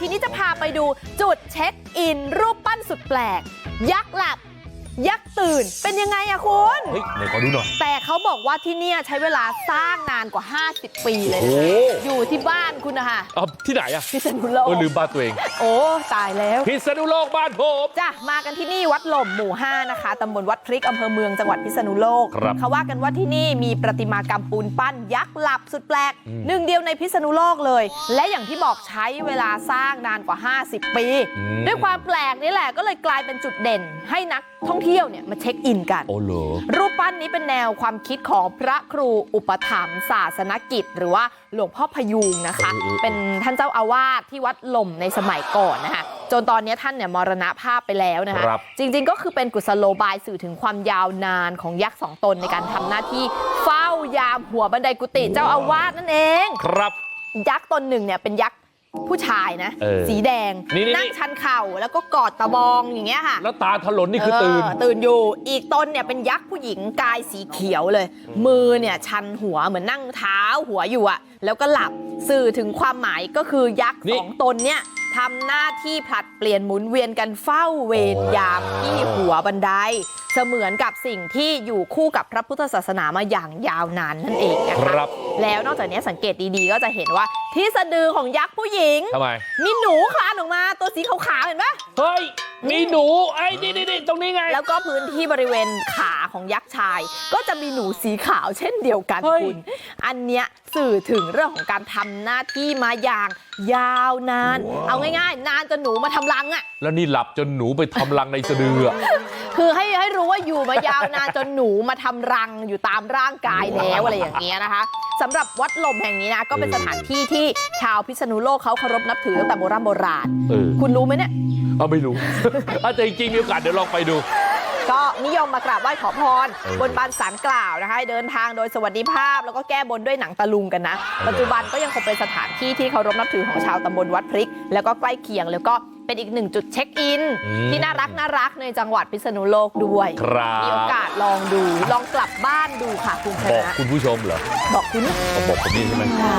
ทีนี้จะพาไปดูจุดเช็คอินรูปปั้นสุดแปลกยักษ์หลับ ยักษ์ตื่นเป็นยังไงอะคุณเฮ้ยไหนขอดูหน่อยแต่เขาบอกว่าที่เนี่ยใช้เวลาสร้างนานกว่า 50 ปีเลยโอ้นะโหอยู่ที่บ้านคุณนะคะเอาที่ไหนอะพิษณุโลกเออลืมบ้านตัวเอง โอ้ตายแล้วพิษณุโลกบ้านผมจ้ะมากันที่นี่วัดหล่มหมู่ 5 นะคะตำบลวัดพริกอำเภอเมืองจังหวัดพิษณุโลกครับเขาว่ากันว่าที่นี่มีประติมากรรมปูนปั้นยักษ์หลับสุดแปลกอืมหนึ่งเดียวในพิษณุโลกเลย และอย่างที่บอกใช้เวลาสร้างนานกว่า 50 ปีอืมด้วยความแปลกนี่แหละก็เลยกลายเป็นจุดเด่น ให้นักท่องเที่ยวเนี่ยมาเช็คอินกันโอ้เหรอรูปปั้นนี้เป็นแนวความคิดของพระครูอุปถัมภ์ศาสนกิจ หรือว่าหลวงพ่อพยุงนะคะเออเออเออเป็นท่านเจ้าอาวาสที่วัดหล่มในสมัยก่อนนะคะจนตอนนี้ท่านเนี่ยมรณภาพไปแล้วนะคะครับจริง ๆ ก็คือเป็นกุศโลบายสื่อถึงความยาวนานของยักษ์สองตนในการทำหน้าที่เฝ้ายามหัวบันไดกุฏิเจ้าอาวาสนั่นเอง ครับ ยักษ์ตนหนึ่งเนี่ยเป็นยักษ์ ผู้ชายนะเออสีแดงนี่ๆนั่งชันเข่าแล้วก็กอดตะบองอย่างเงี้ยค่ะ แล้วตาถลนนี่คือตื่นเตื่นอยู่ อีกตนเนี่ยเป็นยักษ์ผู้หญิงกายสีเขียวเลย มือเนี่ยชันหัวเหมือนนั่งเท้าหัวอยู่อะแล้วก็หลับสื่อถึงความหมายก็คือยักษ์นี่สองตนเนี่ยทำหน้าที่ผลัดเปลี่ยนหมุนเวียนกันเฝ้าเวรยามที่หัวบันได เสมือนกับสิ่งที่อยู่คู่กับพระพุทธศาสนามาอย่างยาวนานนั่นเองนะคคะรับแล้วนอกจากนี้สังเกตดีๆ ก็จะเห็นว่า ที่สะดือของยักษ์ผู้หญิงทำไม มีหนูคลานออกมาตัวสีขาวๆเห็นปะเฮ้ย มีหนูไอ้นี่นี่นี่ตรงนี้ไง แล้วก็พื้นที่บริเวณขาของยักษ์ชาย ก็จะมีหนูสีขาวเช่นเดียวกันเฮ้ยคุณ อันเนี้ยสื่อถึงเรื่องของการทำหน้าที่มาอย่างยาวนาน เอาง่ายๆ นานจนหนูมาทำรังอะ แล้วนี่หลับจนหนูไปทำรังในสะดืออะคือให้ให้รู้ว่าอยู่มายาวนานจนหนูมาทำรังอยู่ตามร่างกายแล้วอะไรอย่างเงี้ยนะคะสำหรับวัดลมแห่งนี้นะก็เป็นสถานที่ที่ชาวพิษณุโลกเขาเคารพนับถือตั้งแต่โบราณโบราณเออคุณรู้ไหมเนี่ยเอาไม่รู้อาจจะจริงๆมีโอกาสเดี๋ยวลองไปดูก็นิยมมากราบไหว้ขอพรเออบนบานสารกล่าวนะคะให้เดินทางโดยสวัสดิภาพ แล้วก็แก้บนด้วยหนังตะลุงกันนะเออปัจจุบันก็ยังคงเป็นสถานที่ที่เคารพนับถือของชาวตำบลวัดพริก แล้วก็ใกล้เคียงแล้วก็เป็นอีกหนึ่งจุดเช็คอิน ที่น่ารักน่ารักในจังหวัดพิษณุโลกด้วยครับมีโอกาสลองดูลองกลับบ้านดูค่ะคุณชบอกนะคุณผู้ชมเหรอบอกคุณเอาบอกผมนี่ใช่ไหมใช่